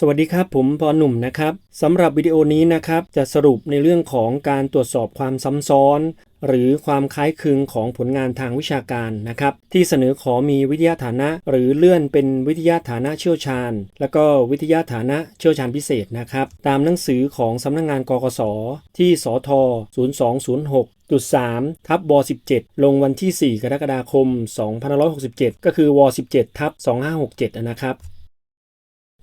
สวัสดีครับ ผมพอหนุ่มนะครับสำหรับวิดีโอนี้นะครับ จะสรุปในเรื่องของการตรวจสอบความซ้ำซ้อน หรือความคล้ายคลึงของผลงานทางวิชาการนะครับ ที่เสนอขอมีวิทยาฐานะ หรือเลื่อนเป็นวิทยาฐานะเชี่ยวชาญ แล้วก็วิทยาฐานะเชี่ยวชาญพิเศษนะครับ ตามหนังสือของสำนักงงานกกสที่สท 0206จุด3ทับบ17 ลงวันที่ 4 กรกฎาคม 2567 ก็คือว17ทับ2567 นะครับ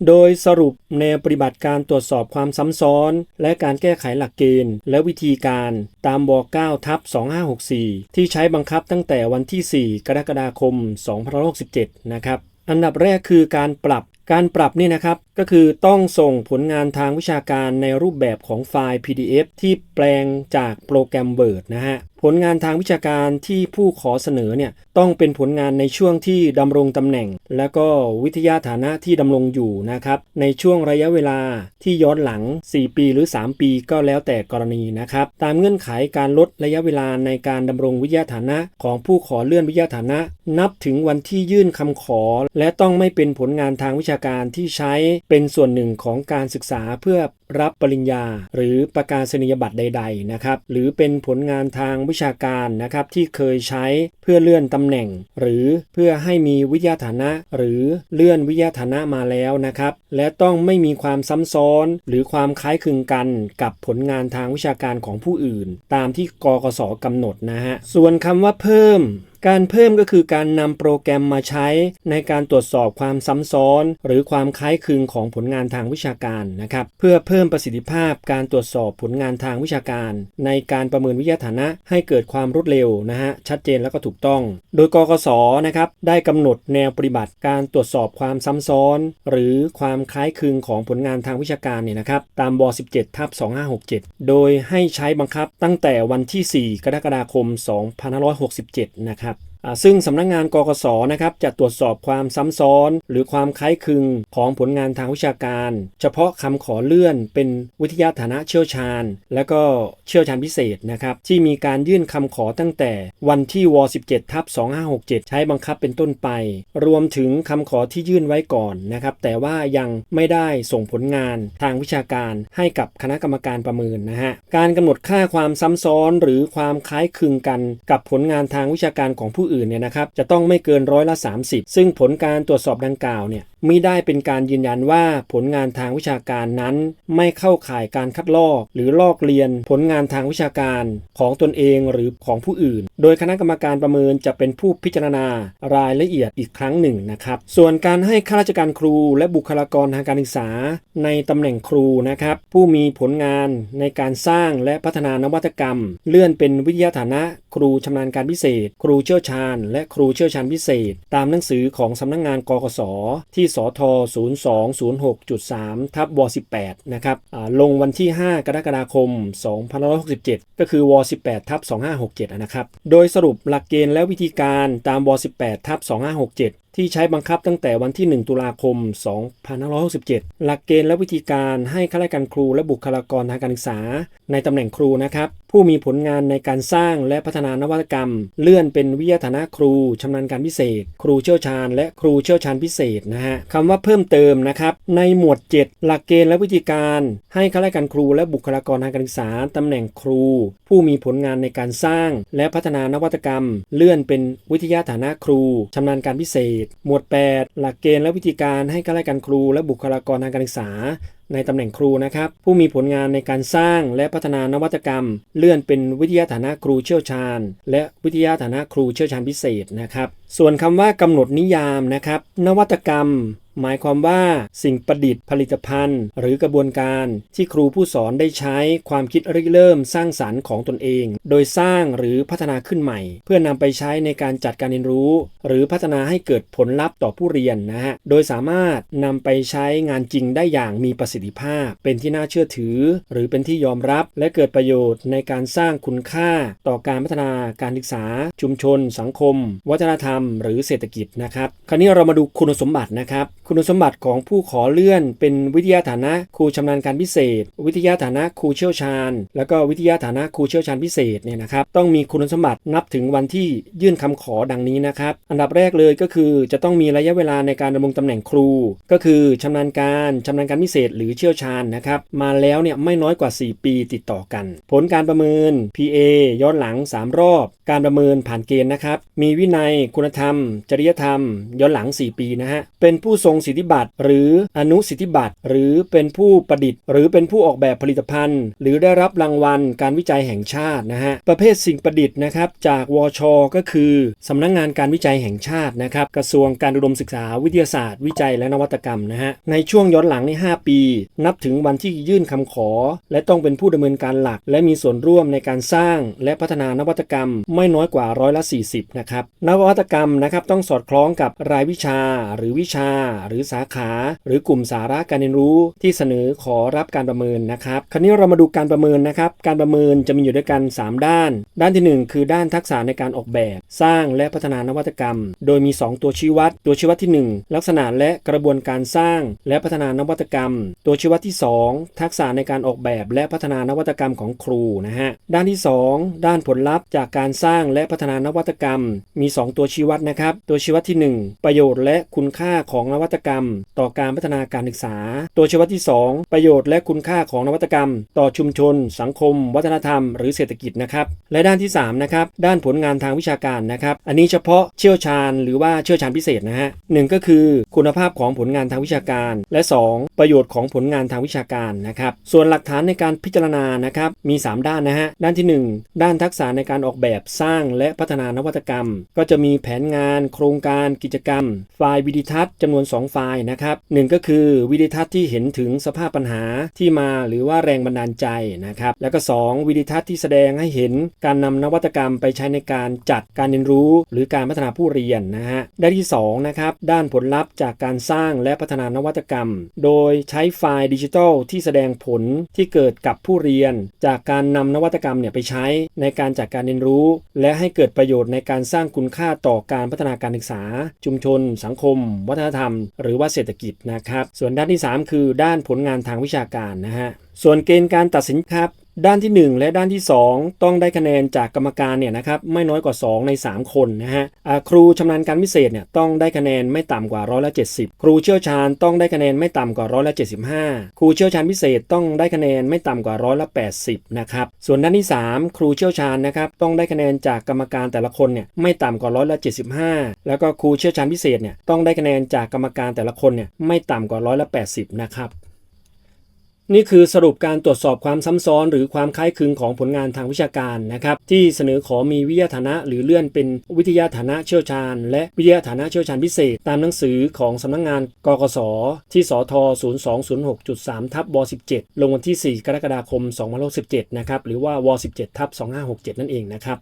โดยสรุปแนวปฏิบัติการตรวจสอบความซ้ำซ้อน และการแก้ไขหลักเกณฑ์ และวิธีการตามบ9ทับ2564 ที่ใช้บังคับตั้งแต่วันที่ 4 กรกฎาคม 2567 นะครับ อันดับแรกคือการปรับการปรับนี่นะครับก็คือต้องส่งผลงานทางวิชาการในรูปแบบของไฟล์ PDF ที่แปลงจากโปรแกรม Word นะฮะ ผลงานทางวิชาการที่ผู้ขอเสนอเนี่ยต้องเป็นผลงานในช่วงที่ดำรงตำแหน่ง และก็วิทยาฐานะที่ดำรงอยู่นะครับ ในช่วงระยะเวลาที่ย้อนหลัง 4 ปีหรือ 3 ปีก็แล้วแต่กรณีนะครับ ตามเงื่อนไขการลดระยะเวลาในการดำรงวิทยาฐานะ ของผู้ขอเลื่อนวิทยาฐานะ นับถึงวันที่ยื่นคำขอ และต้องไม่เป็นผลงานทางวิชาการที่ใช้เป็นส่วนหนึ่งของการศึกษาเพื่อรับปริญญา หรือประกาศนียบัตรใด ๆ นะครับ หรือเป็นผลงานทางวิชาการนะครับที่เคยใช้เพื่อเลื่อนตำแหน่ง หรือเพื่อให้มีวิทยาฐานะ หรือเลื่อนวิทยาฐานะมาแล้วนะครับ และต้องไม่มีความซ้ำซ้อน หรือความคล้ายคลึงกันกับผลงานทางวิชาการของผู้อื่น ตามที่กกศกำหนดนะฮะส่วนคำว่าเพิ่ม การเพิ่มก็คือการนำโปรแกรมมาใช้ในการตรวจสอบความซ้ำซ้อน หรือความคล้ายคลึงของผลงานทางวิชาการนะครับเพื่อเพิ่มประสิทธิภาพการตรวจสอบผลงานทางวิชาการ ในการประเมินวิทยาฐานะ ให้เกิดความรวดเร็วนะฮะชัดเจนแล้วก็ถูกต้อง โดยกกสนะครับได้กำหนดแนวปฏิบัติการตรวจสอบความซ้ำซ้อน หรือความคล้ายคลึงของผลงานทางวิชาการเนี่ยนะครับตามบ 17ทับ2567 โดยให้ใช้บังคับตั้งแต่วันที่ 4 กรกฎาคม 2567 นะครับอ่า ซึ่งสำนักงงานกกสนะครับจะตรวจสอบความซ้ำซ้อน หรือความคล้ายคลึงของผลงานทางวิชาการ เฉพาะคำขอเลื่อนเป็นวิทยาฐานะเชี่ยวชาญ และก็เชี่ยวชาญพิเศษนะครับที่มีการยื่นคำขอตั้งแต่วันที่ว17ทับ2567 ใช้บังคับเป็นต้นไป รวมถึงคำขอที่ยื่นไว้ก่อนนะครับแต่ว่ายังไม่ได้ส่งผลงานทางวิชาการให้กับคณะกรรมการประเมินนะฮะการกำหนดค่าความซ้ำซ้อน หรือความคล้ายคลึงกันกับผลงานทางวิชาการของผู้อื่นเนี่ยนะครับจะต้องไม่เกินร้อยละ 30 ซึ่งผลการตรวจสอบดังกล่าวเนี่ย ม่ได้เป็นการยืนยันว่าผลงานทางวิชาการนั้นไม่เข้าข่ายการคัดลอก หรือลอกเรียนผลงานทางวิชาการของตนเองหรือของผู้อื่น โดยคณะกรรมการประเมินจะเป็นผู้พิจารณารายละเอียดอีกครั้งหนึ่งนะครับ ส่วนการให้ข้าราชการครูและบุคลากรทางการศึกษา ในตำแหน่งครูนะครับผู้มีผลงานในการสร้างและพัฒนานวัตกรรม เลื่อนเป็นวิทยาฐานะ ครูชำนาญการพิเศษ ครูเชี่ยวชาญ และครูเชี่ยวชาญพิเศษ ตามหนังสือของสำนักงงานกกสที่สท0206.3ทับว18นะครับลงวันที่ 5 กรกฎาคม2567 ก็คือว18ทับ2567นะครับโดยสรุปหลักเกณฑ์และวิธีการตามว18ทับ2567ที่ใช้บังคับตั้งแต่วันที่ 1 ตุลาคม 2567 หลักเกณฑ์และวิธีการให้ข้าราชการครูและบุคลากรทางการศึกษา ในตำแหน่งครูนะครับ ผู้มีผลงานในการสร้างและพัฒนานวัตกรรม เลื่อนเป็นวิทยาฐานะครูชำนาญการพิเศษ ครูเชี่ยวชาญ และครูเชี่ยวชาญพิเศษนะฮะคำว่าเพิ่มเติมนะครับในหมวด 7 หลักเกณฑ์และวิธีการ ให้ข้าราชการครูและบุคลากรทางการศึกษาตำแหน่งครู ผู้มีผลงานในการสร้าง และพัฒนานวัตกรรม เลื่อนเป็นวิทยาฐานะครูชำนาญการพิเศษ หมวด 8 หลักเกณฑ์และวิธีการให้ข้าราชการครูและบุคลากรทางการศึกษาในตำแหน่งครูนะครับ ผู้มีผลงานในการสร้างและพัฒนานวัตกรรม เลื่อนเป็นวิทยาฐานะครูเชี่ยวชาญ และวิทยาฐานะครูเชี่ยวชาญพิเศษนะครับส่วนคำว่ากำหนดนิยามนะครับ นวัตกรรม หมายความว่า สิ่งประดิษฐ์ผลิตภัณฑ์ หรือกระบวนการที่ครูผู้สอนได้ใช้ความคิดริเริ่มสร้างสารรค์ของตนเอง โดยสร้างหรือพัฒนาขึ้นใหม่ เพื่อนำไปใช้ในการจัดการเรียนรู้ หรือพัฒนาให้เกิดผลลัพธ์ต่อผู้เรียนนะฮะโดยสามารถนำไปใช้งานจริงได้อย่างมีประสิทธิภาพ เป็นที่น่าเชื่อถือ หรือเป็นที่ยอมรับและเกิดประโยชน์ในการสร้างคุณค่า ต่อการพัฒนาการศึกษา ชุมชน สังคม วัฒนธรรมหรือเศรษฐกิจนะครับ คราวนี้เรามาดูคุณสมบัตินะครับ คุณสมบัติของผู้ขอเลื่อน เป็นวิทยาฐานะครูชำนาญการพิเศษ วิทยาฐานะครูเชี่ยวชาญ แล้วก็วิทยาฐานะครูเชี่ยวชาญพิเศษเนี่ยนะครับ ต้องมีคุณสมบัตินับถึงวันที่ยื่นคำขอดังนี้นะครับ อันดับแรกเลยก็คือจะต้องมีระยะเวลาในการดำรงตำแหน่งครู ก็คือชำนาญการชำนาญการพิเศษ หรือเชี่ยวชาญนะครับ มาแล้วเนี่ยไม่น้อยกว่า 4 ปีติดต่อกัน ผลการประเมิน PA ย้อนหลัง 3 รอบ การประเมินผ่านเกณฑ์นะครับ มีวินัยคุณธรรม จริยธรรม ย้อนหลัง 4 ปีนะฮะ เป็นผู้ทรงสิทธิบัตรหรืออนุสิทธิบัตรหรือเป็นผู้ประดิษฐ์ หรือเป็นผู้ออกแบบผลิตภัณฑ์ หรือได้รับรางวัลการวิจัยแห่งชาตินะฮะ ประเภทสิ่งประดิษฐ์นะครับจากวช ก็คือสำนักงงานการวิจัยแห่งชาตินะครับกระทรวงการอุดมศึกษาวิทยาศาสตร์ วิจัยและนวัตกรรมนะฮะในช่วงย้อนหลังใน 5 ปี นับถึงวันที่ยื่นคำขอ และต้องเป็นผู้ดำเนินการหลัก และมีส่วนร่วมในการสร้าง และพัฒนานวัตกรรม ไม่น้อยกว่าร้อยละ 40นะครับนวัตกรรมนะครับต้องสอดคล้องกับรายวิชา หรือวิชา หรือสาขา หรือกลุ่มสาระการเรียนรู้ที่เสนอขอรับการประเมินนะครับ คราวนี้เรามาดูการประเมินนะครับ การประเมินจะมีอยู่ด้วยกัน 3 ด้าน ด้านทีหนึ่1 คือด้านทักษะในการออกแบบ สร้างและพัฒนานวัตกรรม โดยมี 2 ตัวชี้วัด ตัวชี้วัดที่ 1 ลักษณะและกระบวนการสร้าง และพัฒนานวัตกรรม ตัวชี้วัดที่ 2 ทักษะในการออกแบบและพัฒนานวัตกรรมของครูนะฮะด้านที่ 2 ด้านผลลัพธ์จากการสร้างและพัฒนานวัตกรรม มี 2 ตัวชี้วัดนะครับ ตัวชี้วัดที่ 1 ประโยชน์และคุณค่าของนวัตกรรม ต่อการพัฒนาการศึกษา ตัวชี้วัดที่ 2 ประโยชน์และคุณค่าของนวัตกรรม ต่อชุมชน สังคม วัฒนธรรม หรือเศรษฐกิจนะครับและด้านที่3นะครับด้านผลงานทางวิชาการนะครับอันนี้เฉพาะเชี่ยวชาญ หรือว่าเชี่ยวชาญพิเศษนะฮะหนึ่งก็คือคุณภาพของผลงานทางวิชาการ และ 2 ประโยชน์ของผลงานทางวิชาการนะครับส่วนหลักฐานในการพิจารณานะครับมี 3 ด้านนะฮะด้านที่ 1 ด้านทักษะในการออกแบบสร้างและพัฒนานวัตกรรม ก็จะมีแผนงาน โครงการกิจกรรม ไฟล์วิดีทัศน์จำนวน 2 ไฟล์นะครับหนึ่งก็คือวิดีทัศน์ที่เห็นถึงสภาพปัญหาที่มาหรือว่าแรงบันดาลใจนะครับแล้วก็ 2 วิดีทัศน์ที่แสดงให้เห็นการนำนวัตกรรมไปใช้ในการจัดการเรียนรู้ หรือการพัฒนาผู้เรียนนะฮะด้านที่2นะครับด้านผลลัพธ์จากการสร้างและพัฒนานวัตกรรม โดยใช้ไฟล์ดิจิทัลที่แสดงผลที่เกิดกับผู้เรียน จากการนำนวัตกรรมเนี่ยไปใช้ในการจัดการเรียนรู้ และให้เกิดประโยชน์ในการสร้างคุณค่าต่อการพัฒนาการศึกษา ชุมชน สังคม วัฒนธรรม หรือว่าเศรษฐกิจนะครับ ส่วนด้านที่ 3 คือด้านผลงานทางวิชาการนะฮะส่วนเกณฑ์การตัดสินครับ ด้านที่ 1 และด้านที่ 2 ต้องได้คะแนนจากกรรมการเนี่ยนะครับไม่น้อยกว่า 2 ใน 3 คนนะฮะครูชำนาญการพิเศษเนี่ยต้องได้คะแนนไม่ต่ำกว่าร้อยละ70 ครูเชี่ยวชาญต้องได้คะแนนไม่ต่ำกว่าร้อยละ75 ครูเชี่ยวชาญพิเศษต้องได้คะแนนไม่ต่ำกว่าร้อยละ80นะครับส่วนด้านที่ 3 ครูเชี่ยวชาญนะครับต้องได้คะแนนจากกรรมการแต่ละคนเนี่ยไม่ต่ำกว่าร้อยละ75 แล้วก็ครูเชี่ยวชาญพิเศษเนี่ยต้องได้คะแนนจากกรรมการแต่ละคนเนี่ยไม่ต่ำกว่าร้อยละ80นะครับ นี่คือสรุปการตรวจสอบความซ้ำซ้อนหรือความคล้ายคลึงของผลงานทางวิชาการนะครับที่เสนอขอมีวิทยาฐานะ หรือเลื่อนเป็นวิทยาฐานะเชี่ยวชาญ และวิทยาฐานะเชี่ยวชาญพิเศษ ตามหนังสือของสำนักงงานกกสที่สท 0206.3ทับว17 ลงวันที่ 4 กรกฎาคม 2567 นะครับหรือว่าว17ทับ2567 นั่นเองนะครับ